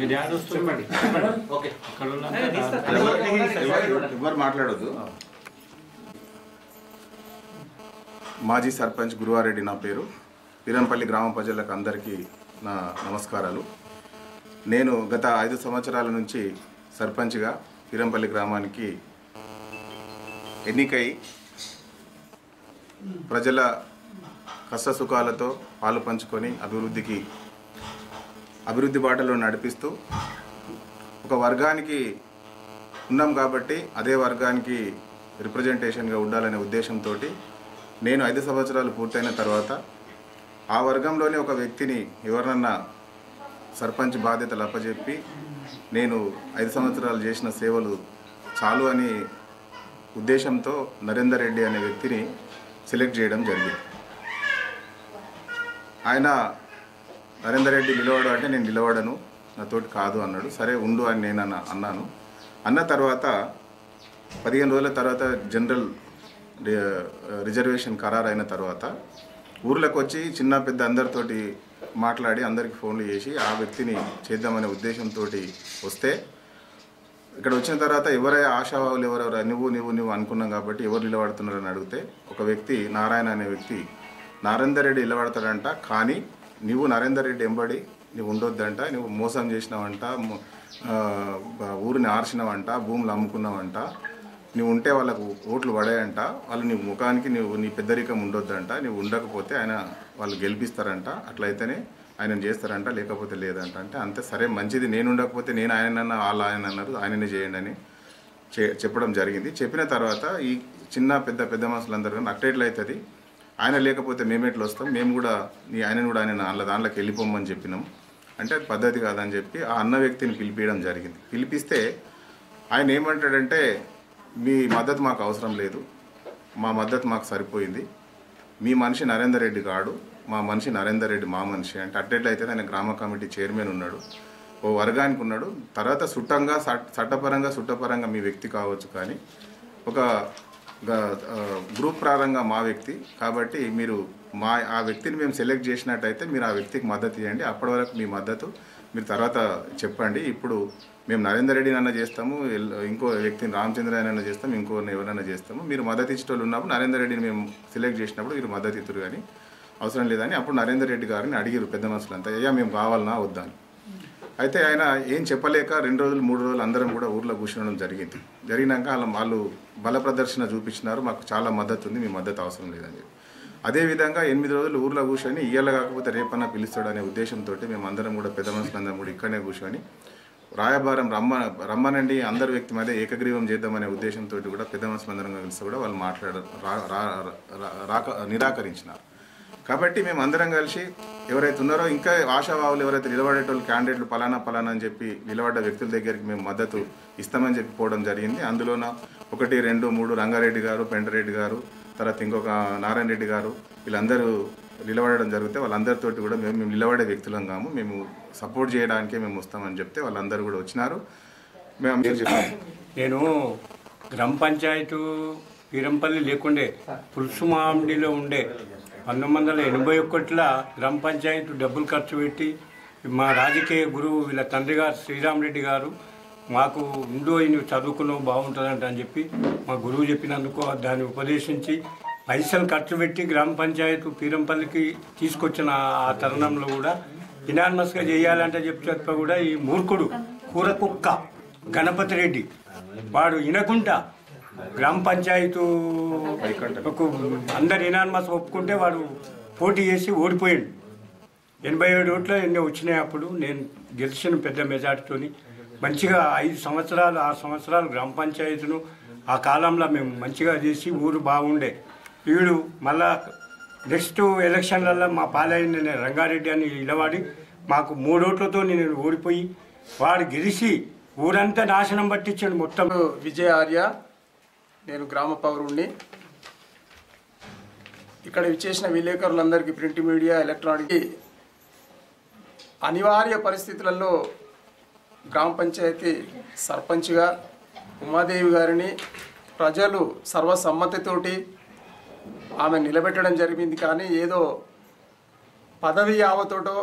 మీరు యాడ్ వస్తుంది ఓకే. అక్కడ ఉన్న ఎవరు మాట్లాడొద్దు. మాజీ సర్పంచ్ గురువారెడ్డి నా పేరు. వీరంపల్లి గ్రామ ప్రజలకు అందరికీ నా నమస్కారాలు. నేను గత ఐదు సంవత్సరాల నుంచి సర్పంచ్గా వీరంపల్లి గ్రామానికి ఎన్నికై ప్రజల కష్ట సుఖాలతో పాలు పంచుకొని అభివృద్ధికి అభివృద్ధి బాటలో నడిపిస్తూ ఒక వర్గానికి ఉన్నాం కాబట్టి అదే వర్గానికి రిప్రజెంటేషన్గా ఉండాలనే ఉద్దేశంతో నేను ఐదు సంవత్సరాలు పూర్తయిన తర్వాత ఆ వర్గంలోని ఒక వ్యక్తిని ఎవరినన్నా సర్పంచ్ బాధ్యతలు అప్పచెప్పి నేను ఐదు సంవత్సరాలు చేసిన సేవలు చాలు అని ఉద్దేశంతో నరేందర్ రెడ్డి అనే వ్యక్తిని సెలెక్ట్ చేయడం జరిగింది. ఆయన నరేందర్ రెడ్డి నిలవడు అంటే నేను నిలవడను నాతోటి కాదు అన్నాడు. సరే ఉండు అని నేను అన్న అన్నాను. అన్న తర్వాత పదిహేను రోజుల తర్వాత జనరల్ రిజర్వేషన్ ఖరారు అయిన తర్వాత ఊర్లోకి వచ్చి చిన్న పెద్ద అందరితోటి మాట్లాడి అందరికి ఫోన్లు చేసి ఆ వ్యక్తిని చేద్దామనే ఉద్దేశంతో వస్తే ఇక్కడ వచ్చిన తర్వాత ఎవరై ఆశావాహులు ఎవరెవరు నువ్వు నువ్వు నువ్వు అనుకున్నాం కాబట్టి ఎవరు నిలబడుతున్నారని అడిగితే ఒక వ్యక్తి నారాయణ అనే వ్యక్తి నారేందర్ రెడ్డి నిలబడతాడంట కానీ నువ్వు నరేందర్ రెడ్డి ఎంబడి నువ్వు ఉండొద్దంట నువ్వు మోసం చేసినావంట ఊరిని ఆర్చినావంట భూములు అమ్ముకున్నావంట నువ్వు ఉంటే వాళ్ళకు ఓట్లు పడాయంట వాళ్ళు నీ ముఖానికి నువ్వు నీ పెద్దరికం ఉండొద్దంట నువ్వు ఉండకపోతే ఆయన వాళ్ళు గెలిపిస్తారంట అట్లయితేనే ఆయన చేస్తారంట లేకపోతే లేదంట. అంటే అంతే సరే మంచిది నేను ఉండకపోతే నేను ఆయన అన్న వాళ్ళు ఆయన అన్నారు ఆయననే చేయండి అని చెప్పడం జరిగింది. చెప్పిన తర్వాత ఈ చిన్న పెద్ద పెద్ద మనుషులందరూ కానీ అట్టేట్లు ఆయన లేకపోతే మేము ఎట్లా వస్తాం? మేము కూడా నీ ఆయనను కూడా ఆయన అందులో దాంట్లోకి వెళ్ళిపోమని చెప్పినాం. అంటే అది పద్ధతి కాదని చెప్పి ఆ అన్న వ్యక్తిని పిలిపించడం జరిగింది. పిలిపిస్తే ఆయన ఏమంటాడంటే మీ మద్దతు మాకు అవసరం లేదు. మా మద్దతు మాకు సరిపోయింది. మీ మనిషి నరేందర్ రెడ్డి కాడు. మా మనిషి నరేందర్ రెడ్డి మా మనిషి. అంటే అట్టెట్లయితే ఆయన గ్రామ కమిటీ చైర్మన్ ఉన్నాడు. ఓ వర్గానికి ఉన్నాడు. తర్వాత సుట్టంగా చట్టపరంగా సుట్టపరంగా మీ వ్యక్తి కావచ్చు కానీ ఒక గ్రూప్ ప్రారంగా మా వ్యక్తి. కాబట్టి మీరు మా ఆ వ్యక్తిని మేము సెలెక్ట్ చేసినట్టయితే మీరు ఆ వ్యక్తికి మద్దతు ఇవ్వండి అప్పటి వరకు మీ మద్దతు. మీరు తర్వాత చెప్పండి. ఇప్పుడు మేము నరేందర్ రెడ్డిని అన్న చేస్తాము. ఇంకో వ్యక్తిని రామచంద్రాయన చేస్తాము. చేస్తాం ఇంకో ఎవరైనా చేస్తాము. మీరు మద్దతు ఇచ్చేటోళ్ళు ఉన్నప్పుడు నరేందర్ రెడ్డిని మేము సెలెక్ట్ చేసినప్పుడు మీరు మద్దతు ఇద్దరు కానీ అవసరం లేదని అప్పుడు నరేందర్ రెడ్డి గారిని అడిగారు పెద్ద మనుషులంతా. అయ్యా మేము కావాలన్నా వద్దా? అయితే ఆయన ఏం చెప్పలేక రెండు రోజులు మూడు రోజులు అందరం కూడా ఊర్లో కూర్చోవడం జరిగింది. జరిగినాక వాళ్ళ వాళ్ళు బల ప్రదర్శన చూపించినారు మాకు చాలా మద్దతు ఉంది మీ మద్దతు అవసరం లేదని చెప్పి. అదేవిధంగా ఎనిమిది రోజులు ఊర్లో కూర్చొని ఇయ్యాల కాకపోతే రేపన్నా పిలుస్తాడు అనే ఉద్దేశంతో మేము అందరం కూడా పెద్ద మనుషులందరం కూడా ఇక్కడనే కూర్చొని రాయబారం రమ్మ రమ్మనండి అందరి వ్యక్తి మీద ఏకగ్రీవం చేద్దామనే ఉద్దేశంతో కూడా పెద్ద మనుషులందరం కలిసి కూడా వాళ్ళు మాట్లాడారు రా- రా- రాక నిరాకరించినారు. కాబట్టి మేము అందరం కలిసి ఎవరైతే ఉన్నారో ఇంకా ఆశావాహులు ఎవరైతే నిలబడేటోళ్ళు క్యాండిడేట్లు పలానా పలానా అని చెప్పి నిలబడ్డ వ్యక్తుల దగ్గరికి మేము మద్దతు ఇస్తామని చెప్పి పోవడం జరిగింది. అందులోన ఒకటి రెండు మూడు రంగారెడ్డి గారు పెండరెడ్డి గారు తర్వాత ఇంకొక నారాయణ రెడ్డి గారు వీళ్ళందరూ నిలబడడం జరిగితే వాళ్ళందరితోటి కూడా మేము మేము నిలబడే వ్యక్తులం కాము. మేము సపోర్ట్ చేయడానికే మేము వస్తామని చెప్తే వాళ్ళందరూ కూడా వచ్చినారు. మేము మీరు నేను గ్రామ పంచాయతీ వీరంపల్లి లేకుండే పులుసుమామిడిలో ఉండే పంతొమ్మిది వందల ఎనభై ఒకటిలో గ్రామ పంచాయతీ డబ్బులు ఖర్చు పెట్టి మా రాజకీయ గురువు వీళ్ళ తండ్రి గారు శ్రీరామరెడ్డి గారు మాకు ఉండు నువ్వు చదువుకున్నావు బాగుంటుందంట అని చెప్పి మా గురువు చెప్పినందుకు దాన్ని ఉపదేశించి పైసలు ఖర్చు పెట్టి గ్రామ పంచాయతీ పీరంపల్లికి తీసుకొచ్చిన ఆ తరుణంలో కూడా ఇనాన్మస్గా చేయాలంటే చెప్పి చెప్ప కూడా ఈ మూర్ఖుడు కూర కుక్క గణపతి రెడ్డి వాడు వినకుండా గ్రామ పంచాయతీ అందరు ఇనానిమస్ ఒప్పుకుంటే వాడు పోటీ చేసి ఓడిపోయాడు. ఎనభై ఏడు ఓట్లు ఎన్నో వచ్చినాయి అప్పుడు. నేను గెలిచిన పెద్ద మెజార్టీతోని మంచిగా ఐదు సంవత్సరాలు ఆరు సంవత్సరాలు గ్రామ పంచాయతీను ఆ కాలంలో మేము మంచిగా చేసి ఊరు బాగుండే. వీడు మళ్ళా నెక్స్ట్ ఎలక్షన్లలో మా పాలైన నేను రంగారెడ్డి అని నిలబడి మాకు మూడు ఓట్లతో నేను ఓడిపోయి వాడు గెలిచి ఊరంతా నాశనం పట్టించాడు మొత్తం. విజయ ఆర్య నేను గ్రామ పౌరుణ్ణి. ఇక్కడ విచ్చేసిన విలేకరులందరికీ ప్రింట్ మీడియా ఎలక్ట్రానిక్ అనివార్య పరిస్థితులలో గ్రామ పంచాయతీ సర్పంచ్గా ఉమాదేవి గారిని ప్రజలు సర్వసమ్మతితోటి ఆమె నిలబెట్టడం జరిగింది. కానీ ఏదో పదవి యావతోటో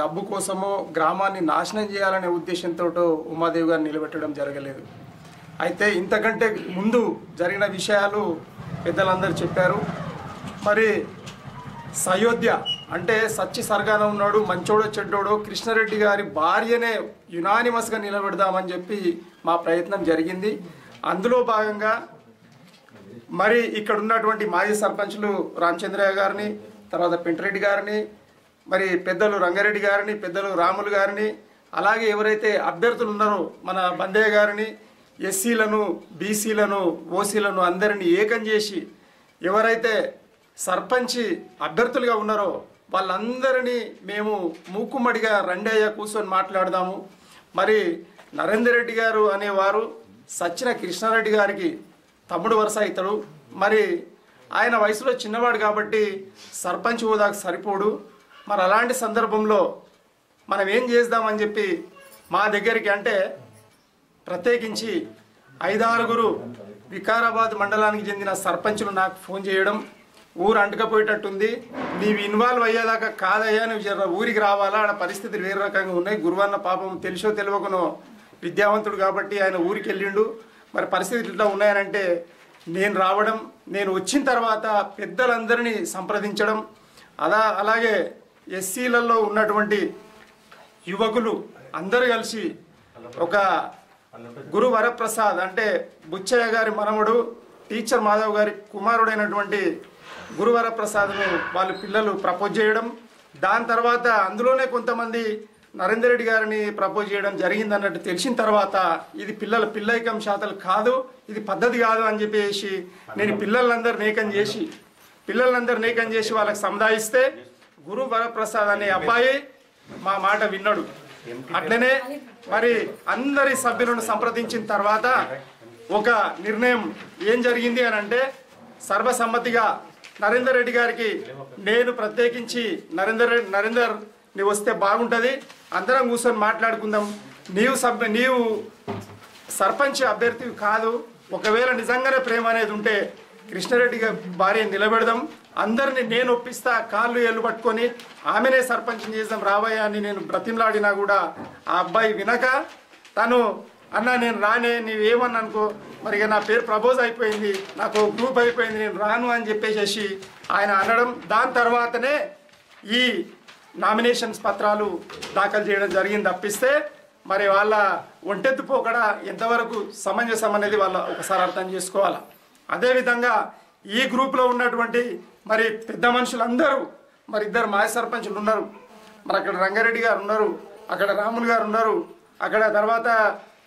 డబ్బు కోసమో గ్రామాన్ని నాశనం చేయాలనే ఉద్దేశంతో ఉమాదేవి గారిని నిలబెట్టడం జరగలేదు. అయితే ఇంతకంటే ముందు జరిగిన విషయాలు పెద్దలందరూ చెప్పారు. మరి సయోధ్య అంటే సచ్చి సరగాన ఉన్నాడు మంచోడో చెడ్డోడో కృష్ణారెడ్డి గారి భార్యనే యునానిమస్గా నిలబెడదామని చెప్పి మా ప్రయత్నం జరిగింది. అందులో భాగంగా మరి ఇక్కడ ఉన్నటువంటి మాజీ సర్పంచ్లు రామచంద్రయ్య గారిని తర్వాత పెంటిరెడ్డి గారిని మరి పెద్దలు రంగారెడ్డి గారిని పెద్దలు రాములు గారిని అలాగే ఎవరైతే అభ్యర్థులు ఉన్నారో మన బందయ్య గారిని ఎస్సీలను బీసీలను ఓసీలను అందరినీ ఏకం చేసి ఎవరైతే సర్పంచి అభ్యర్థులుగా ఉన్నారో వాళ్ళందరినీ మేము మూకుమ్మడిగా రండయ్య కూర్చొని మాట్లాడదాము. మరి నరేందర్ రెడ్డి గారు అనేవారు సచిన కృష్ణారెడ్డి గారికి తమ్ముడు వరుస అవుతాడు మరి ఆయన వయసులో చిన్నవాడు కాబట్టి సర్పంచ్ హోదాకు సరిపోడు. మరి అలాంటి సందర్భంలో మనం ఏం చేద్దామని చెప్పి మా దగ్గరికి అంటే ప్రత్యేకించి ఐదారుగురు వికారాబాద్ మండలానికి చెందిన సర్పంచులు నాకు ఫోన్ చేయడం ఊరు అంటుకపోయేటట్టుంది. నీవు ఇన్వాల్వ్ అయ్యేదాకా కాదయ్యా నువ్వు ఊరికి రావాలా? ఆడ పరిస్థితులు వేరే రకంగా ఉన్నాయి. గురువన్న పాపం తెలిసో తెలియకనో విద్యావంతుడు కాబట్టి ఆయన ఊరికి వెళ్ళిండు. మరి పరిస్థితులు ఇట్లా ఉన్నాయనంటే నేను రావడం నేను వచ్చిన తర్వాత పెద్దలందరినీ సంప్రదించడం అలా అలాగే ఎస్సీలలో ఉన్నటువంటి యువకులు అందరూ కలిసి ఒక గురు వరప్రసాద్ అంటే బుచ్చయ్య గారి మనవడు టీచర్ మాధవ్ గారి కుమారుడైనటువంటి గురు వరప్రసాద్ను వాళ్ళ పిల్లలు ప్రపోజ్ చేయడం. దాని తర్వాత అందులోనే కొంతమంది నరేందర్ రెడ్డి గారిని ప్రపోజ్ చేయడం జరిగింది అన్నట్టు తెలిసిన తర్వాత ఇది పిల్లల పిల్లైకం శాతలు కాదు ఇది పద్ధతి కాదు అని చెప్పేసి నేను పిల్లలందరూ నేకం చేసి పిల్లలందరూ నేకం చేసి వాళ్ళకి సముదాయిస్తే గురు వరప్రసాద్ అనే అబ్బాయి మా మాట విన్నాడు. అట్లనే మరి అందరి సభ్యులను సంప్రదించిన తర్వాత ఒక నిర్ణయం ఏం జరిగింది అని అంటే సర్వసమ్మతిగా నరేందర్ రెడ్డి గారికి నేను ప్రత్యేకించి నరేందర్ నరేందర్ నీవు వస్తే బాగుంటుంది. అందరం కూర్చొని మాట్లాడుకుందాం. నీవు సభ్య నీవు సర్పంచ్ అభ్యర్థి కాదు. ఒకవేళ నిజంగానే ప్రేమ అనేది ఉంటే కృష్ణారెడ్డి గారి భార్య నిలబెడదాం. అందరిని నేను ఒప్పిస్తా కాళ్ళు ఏళ్ళు పట్టుకొని ఆమెనే సర్పంచ్ చేద్దాం రావయ్య అని నేను బ్రతిమలాడినా కూడా ఆ అబ్బాయి వినక తను అన్న నేను రానే నీవేమన్నా అనుకో మరి నా పేరు ప్రపోజ్ అయిపోయింది నాకు గ్రూప్ అయిపోయింది నేను రాను అని చెప్పేసి ఆయన అనడం. దాని తర్వాతనే ఈ నామినేషన్స్ పత్రాలు దాఖలు చేయడం జరిగింది తప్పిస్తే మరి వాళ్ళ ఒంటెత్తు పోకడ ఎంతవరకు సమంజసం అనేది వాళ్ళ ఒకసారి అర్థం చేసుకోవాలి. అదేవిధంగా ఈ గ్రూప్లో ఉన్నటువంటి మరి పెద్ద మనుషులందరూ మరి ఇద్దరు మాజీ సర్పంచులు ఉన్నారు. మరి అక్కడ రంగారెడ్డి గారు ఉన్నారు అక్కడ రాములు గారు ఉన్నారు అక్కడ తర్వాత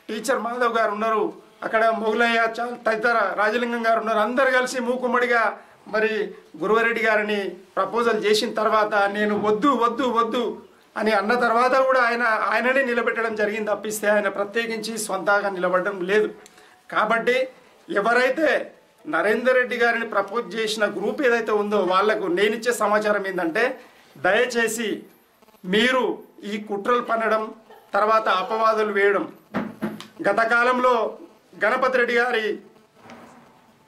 టీచర్ మాధవ్ గారు ఉన్నారు అక్కడ మొగులయ్య తదితర రాజలింగం గారు ఉన్నారు. అందరు కలిసి మూకుమ్మడిగా మరి గురువరెడ్డి గారిని ప్రపోజల్ చేసిన తర్వాత నేను వద్దు వద్దు వద్దు అని అన్న తర్వాత కూడా ఆయన ఆయననే నిలబెట్టడం జరిగింది తప్పిస్తే ఆయన ప్రత్యేకించి స్వంతగా నిలబడడం లేదు. కాబట్టి ఎవరైతే నరేందర్ రెడ్డి గారిని ప్రపోజ్ చేసిన గ్రూప్ ఏదైతే ఉందో వాళ్ళకు నేనిచ్చే సమాచారం ఏంటంటే దయచేసి మీరు ఈ కుట్రలు పన్నడం తర్వాత అపవాదులు వేయడం. గత కాలంలో గణపతి రెడ్డి గారి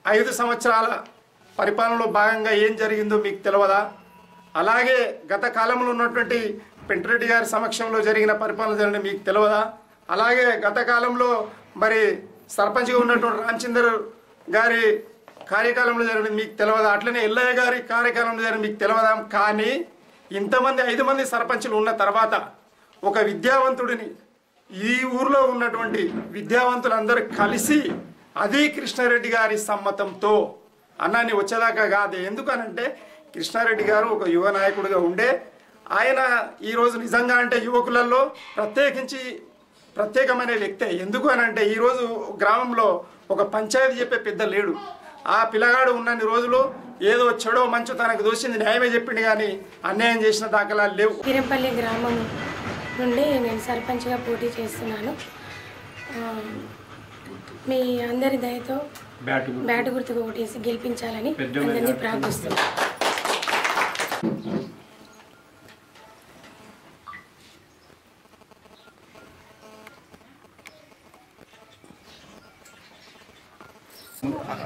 ఐదు సంవత్సరాల పరిపాలనలో భాగంగా ఏం జరిగిందో మీకు తెలియదా అలాగే గత కాలంలో ఉన్నటువంటి పెంటరెడ్డి గారి సమక్షంలో జరిగిన పరిపాలన జరిగిన మీకు తెలియదా అలాగే గత కాలంలో మరి సర్పంచ్గా ఉన్నటువంటి రామచంద్ర గారి కార్యకాలంలో జరిగిన మీకు తెలియదా అట్లనే ఎల్లయ్య గారి కార్యకాలంలో జరిగిన మీకు తెలియదా కానీ ఇంతమంది ఐదు మంది సర్పంచులు ఉన్న తర్వాత ఒక విద్యావంతుడిని ఈ ఊర్లో ఉన్నటువంటి విద్యావంతులందరూ కలిసి అది కృష్ణారెడ్డి గారి సమ్మతంతో అన్నాన్ని వచ్చేదాకా కాదు. ఎందుకనంటే కృష్ణారెడ్డి గారు ఒక యువ నాయకుడిగా ఉండే. ఆయన ఈరోజు నిజంగా అంటే యువకులలో ప్రత్యేకించి ప్రత్యేకమైన వ్యక్తే. ఎందుకు అని అంటే ఈరోజు గ్రామంలో ఒక పంచాయతీ చెప్పే పెద్ద లేడు. ఆ పిల్లగాడు ఉన్నన్ని రోజులు ఏదో చెడో మంచో తనకు దోషింది న్యాయమే చెప్పిండు కానీ అన్యాయం చేసిన దాఖలాలు లేవు. వీరంపల్లి గ్రామం నుండి నేను సర్పంచ్గా పోటీ చేస్తున్నాను. మీ అందరి దయతో బ్యాట్ గుర్తుకు ఓటేసి గెలిపించాలని అందరినీ. ప్రార్థిస్తున్నాను.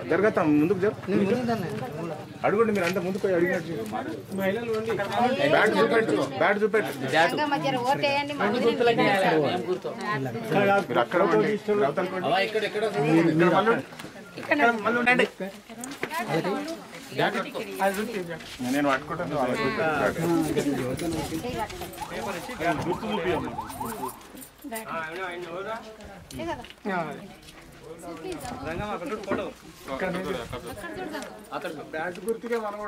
జరగతాం ముందుకు జరు అడుగుండి మీరు అంతా ముందుకు అడిగినట్టు బ్యాట్ చూపెట్టు బ్యాట్ చూపెట్టు మీరు అక్కడ ఉండండి. అవతల కొండి. నేను పట్టుకుంటాను వాళ్ళకి చూపెట్టు. బ్యాట్ గుర్తుగా మనం